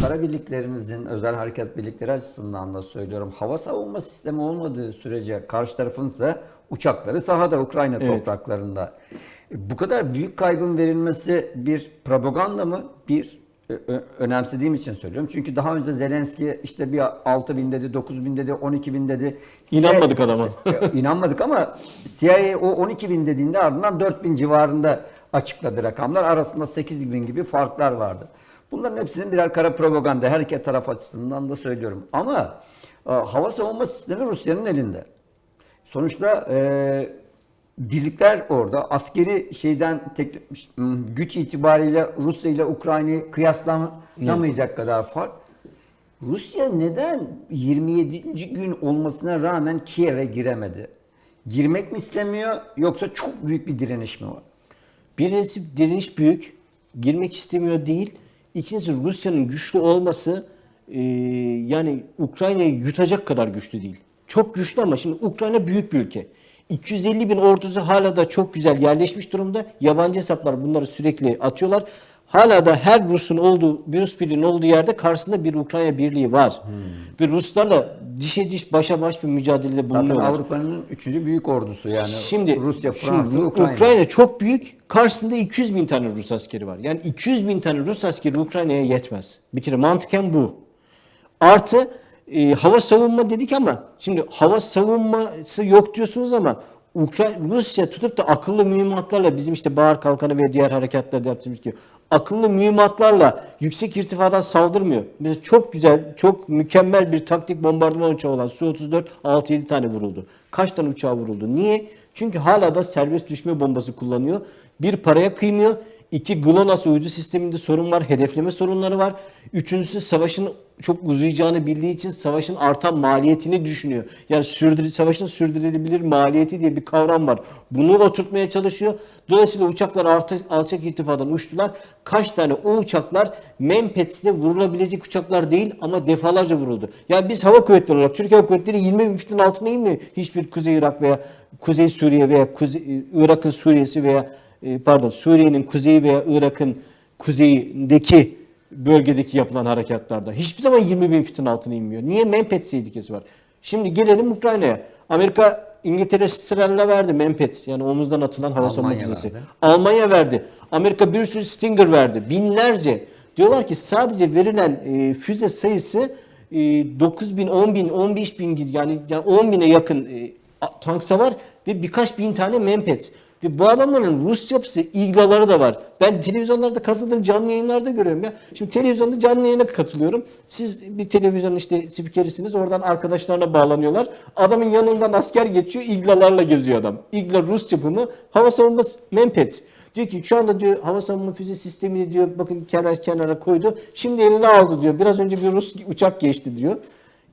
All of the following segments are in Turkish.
kara birliklerimizin özel harekat birlikleri açısından da söylüyorum. Hava savunma sistemi olmadığı sürece karşı tarafın ise uçakları sahada Ukrayna Evet. topraklarında. E, Bu kadar büyük kaybın verilmesi bir propaganda mı? Bir e, önemsediğim için söylüyorum. Çünkü daha önce Zelenski işte bir 6 bin dedi, 9 bin dedi, 12 bin dedi. İnanmadık CIA adama. İnanmadık ama CIA o 12 bin dediğinde ardından 4 bin civarında açıkladı rakamlar. Arasında 8 bin gibi farklar vardı. Bunların hepsinin birer kara propaganda her iki taraf açısından da söylüyorum. Ama e, hava savunma sistemi Rusya'nın elinde. Sonuçta e, birlikler orada askeri şeyden tek, güç itibariyle Rusya ile Ukrayna'yı kıyaslanamayacak kadar fark. Rusya neden 27. gün olmasına rağmen Kiev'e giremedi? Girmek mi istemiyor yoksa çok büyük bir direniş mi var? Birincisi direniş büyük. Girmek istemiyor değil. İkincisi Rusya'nın güçlü olması e, yani Ukrayna'yı yutacak kadar güçlü değil. Çok güçlü ama şimdi Ukrayna büyük bir ülke. 250 bin ordusu hala da çok güzel yerleşmiş durumda. Yabancı hesaplar bunları sürekli atıyorlar. Hala da her Rus'un olduğu, bir Rus birliğinin olduğu yerde karşısında bir Ukrayna birliği var. Ve Ruslarla dişe diş başa baş bir mücadelede Zaten bulunuyorlar. Avrupa'nın üçüncü büyük ordusu yani. Şimdi Rusya, şimdi Fransa, Ukrayna. Ukrayna. çok büyük. Karşısında 200 bin tane Rus askeri var. Yani 200 bin tane Rus askeri Ukrayna'ya yetmez. Bir kere mantıken bu. Artı e, hava savunma dedik ama şimdi hava savunması yok diyorsunuz ama Ukrayna, Rusya tutup da akıllı mühimmatlarla bizim işte Bahar Kalkanı ve diğer harekatlarda yaptığımız gibi akıllı mühimmatlarla yüksek irtifadan saldırmıyor. Mesela çok güzel, çok mükemmel bir taktik bombardıman uçağı olan Su-34 6-7 tane vuruldu. Kaç tane uçağı vuruldu? Niye? Çünkü hala da serbest düşme bombası kullanıyor. Bir paraya kıymıyor. İki GLONASS uydu sisteminde sorun var, hedefleme sorunları var. Üçüncüsü savaşın çok uzayacağını bildiği için savaşın artan maliyetini düşünüyor. Yani sürdür, savaşın sürdürülebilir maliyeti diye bir kavram var. Bunu oturtmaya çalışıyor. Dolayısıyla uçaklar artık alçak irtifadan uçtular. Kaç tane o uçaklar Mempets'le vurulabilecek uçaklar değil ama defalarca vuruldu. Yani biz hava kuvvetleri olarak Türkiye Hava Kuvvetleri 20 bin fitin altına inmiyor. Hiçbir Kuzey Irak veya Kuzey Suriye veya Kuzey, Irak'ın Suriye'si veya e, pardon Suriye'nin kuzeyi veya Irak'ın kuzeyindeki bölgedeki yapılan harekatlarda hiçbir zaman 20 bin fitin altına inmiyor. Niye? Mempets tehlikesi var. Şimdi gelelim Ukrayna'ya. Amerika İngiltere Strel'le verdi Mempets yani omuzdan atılan hava savunma füzesi. Almanya verdi. Amerika bir sürü Stinger verdi. Binlerce. Diyorlar ki sadece verilen e, füze sayısı e, 9 bin, 10 bin, 15 bin gibi yani, yani 10 bine yakın e, tank savar ve birkaç bin tane Mempets. Ve bu adamların Rus yapısı, iglaları da var. Ben televizyonlarda katıldığım canlı yayınlarda görüyorum ya. Şimdi televizyonda canlı yayına katılıyorum. Siz bir televizyon işte spikerisiniz. Oradan arkadaşlarına bağlanıyorlar. Adamın yanından asker geçiyor. iglalarla geziyor adam. İgla Rus yapımı. Hava savunması Mempets. Diyor ki şu anda diyor hava savunma füze sistemini diyor bakın kenar kenara koydu. Şimdi eline aldı diyor. Biraz önce bir Rus uçak geçti diyor.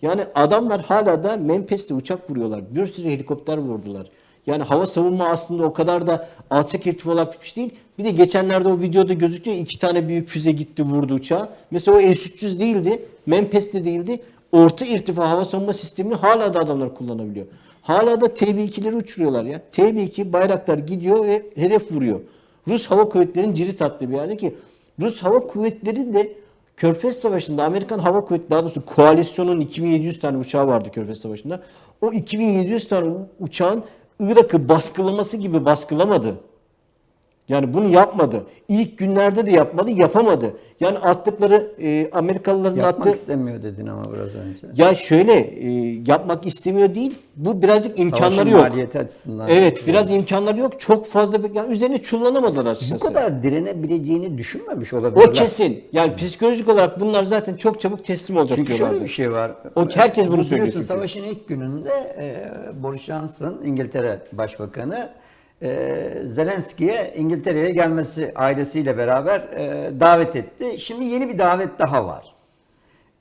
Yani adamlar hala da Mempes'te uçak vuruyorlar. Bir sürü helikopter vurdular. Yani hava savunma aslında o kadar da alçak irtifalar bitmiş değil. Bir de geçenlerde o videoda gözüküyor iki tane büyük füze gitti vurdu uçağı. Mesela o S-300 değildi, Mempes'te değildi. Orta irtifa hava savunma sistemini hala da adamlar kullanabiliyor. Hala da TB2'leri uçuruyorlar ya. TB2 bayraktar gidiyor ve hedef vuruyor. Rus Hava Kuvvetleri'nin cirit attığı bir yerde ki Rus Hava Kuvvetleri de Körfez Savaşı'nda Amerikan Hava Kuvvetleri daha doğrusu koalisyonun 2700 tane uçağı vardı Körfez Savaşı'nda. O 2700 tane uçağın Irak'ı baskılaması gibi baskılamadı. Yani bunu yapmadı. İlk günlerde de yapmadı, yapamadı. Yani attıkları e, Amerikalıların Yapmak attığı istemiyor dedin ama biraz önce. ya şöyle e, yapmak istemiyor değil. Bu birazcık imkanları Savaşın yok. maliyeti açısından. Evet, biraz imkanları yok. Çok fazla bir, yani üzerine çullanamadılar Bu açıkçası. kadar direnebileceğini düşünmemiş olabilirler. O kesin. Yani psikolojik olarak bunlar zaten çok çabuk teslim olacak Çünkü diyorlardı. şöyle bir şey var. O- herkes bunu söylüyor çünkü. Savaşın ilk gününde e, Boris Johnson, İngiltere Başbakanı, e, Zelenski'ye İngiltere'ye gelmesi ailesiyle beraber e, davet etti. Şimdi yeni bir davet daha var.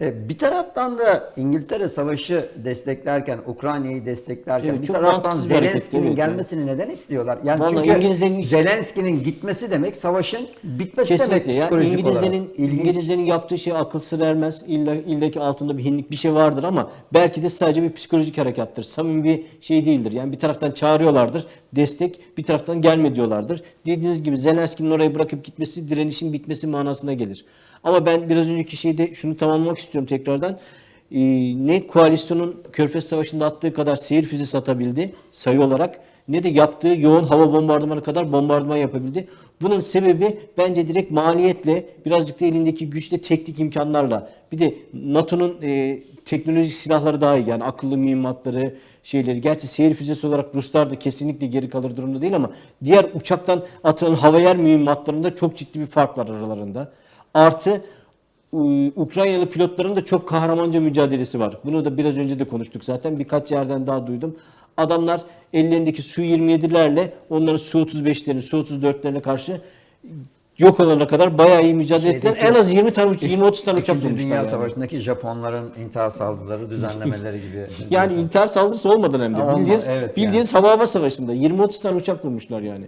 E, bir taraftan da İngiltere savaşı desteklerken, Ukrayna'yı desteklerken Evet, bir taraftan Zelenski'nin evet, gelmesini neden istiyorlar? Yani Vallahi çünkü İngilizlerin- Zelenski'nin gitmesi demek savaşın bitmesi demek Kesinlikle. Ya psikolojik İngilizlerin olarak. İngilizlerin yaptığı şey akıl sır ermez. İlla illaki altında bir hinlik bir şey vardır ama belki de sadece bir psikolojik harekattır. Samimi bir şey değildir. Yani bir taraftan çağırıyorlardır destek, bir taraftan gelme diyorlardır. Dediğiniz gibi Zelenski'nin orayı bırakıp gitmesi direnişin bitmesi manasına gelir. Ama ben biraz önceki şeyde şunu tamamlamak istiyorum tekrardan. Ee, ne koalisyonun Körfez Savaşı'nda attığı kadar seyir füzesi atabildi sayı olarak ne de yaptığı yoğun hava bombardımanı kadar bombardıman yapabildi. Bunun sebebi bence direkt maliyetle birazcık da elindeki güçle teknik imkanlarla. Bir de NATO'nun e, teknolojik silahları daha iyi yani akıllı mühimmatları şeyleri. Gerçi seyir füzesi olarak Ruslar da kesinlikle geri kalır durumda değil ama diğer uçaktan atılan hava yer mühimmatlarında çok ciddi bir fark var aralarında. Artı Ukraynalı pilotların da çok kahramanca mücadelesi var. Bunu da biraz önce de konuştuk zaten. Birkaç yerden daha duydum. Adamlar ellerindeki Su-27'lerle onların Su-35'lerini, Su-34'lerine karşı yok olana kadar bayağı iyi mücadele ettiler. En az 20 tane, uç- 20-30 tane uçak bulmuşlar. Dünya yani. Savaşı'ndaki Japonların intihar saldırıları düzenlemeleri gibi. Yani intihar saldırısı olmadan hem de. Olma- Bildiğiniz, evet bildiğiniz hava hava savaşında 20-30 tane uçak bulmuşlar yani.